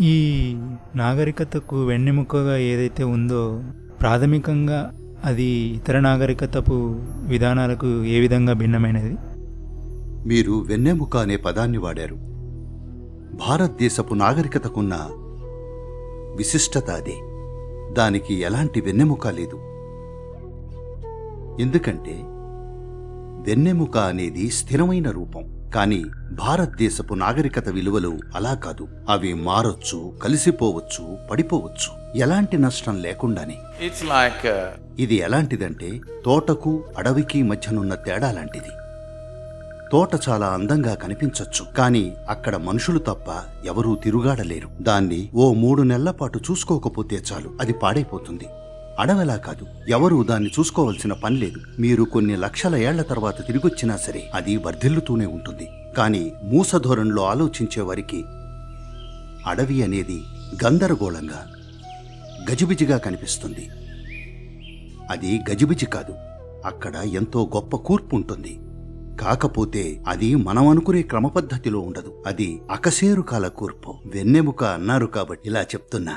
ఈ నాగరికతకు వెన్నెముకగా ఏదైతే ఉందో ప్రాథమికంగా అది ఇతర నాగరికతపు విధానాలకు ఏ విధంగా భిన్నమైనది? మీరు వెన్నెముక అనే పదాన్ని వాడారు. భారతదేశపు నాగరికతకున్న విశిష్టత అదే. దానికి ఎలాంటి వెన్నెముక లేదు. ఎందుకంటే వెన్నెముక అనేది స్థిరమైన రూపం. కానీ భారతదేశపు నాగరికత విలువలు అలా కాదు. అవి మారొచ్చు కలిసిపోవచ్చు పడిపోవచ్చు. ఎలాంటి నష్టం లేకుండానే. It's like uh, ఇది ఎలాంటిదంటే తోటకు అడవికి మధ్యనున్న తేడా లాంటిది. తోట చాలా అందంగా కనిపించొచ్చు కానీ అక్కడ మనుషులు తప్ప ఎవరూ తిరుగాడలేరు. దాన్ని ఓ మూడు నెలల పాటు చూసుకోకపోతే చాలు అది పాడైపోతుంది. అడవిలా కాదు. ఎవరూ దాన్ని చూసుకోవలసిన పని లేదు. మీరు కొన్ని లక్షల ఏళ్ళ తర్వాత తిరిగొచ్చినా సరే అది వర్ధిల్లుతూనే ఉంటుంది. కానీ మూస ధోరణిలో ఆలోచించే వారికి అడవి అనేది గందరగోళంగా గజిబిజిగా కనిపిస్తుంది. అది గజిబిజి కాదు. అక్కడ ఎంతో గొప్ప కూర్పు ఉంటుంది. కాకపోతే అది మనం అనుకునే క్రమపద్ధతిలో ఉండదు. అది అకశేరుకాల కూర్పు. వెన్నెముక అన్నారు కాబట్టి ఇలా చెప్తున్నా.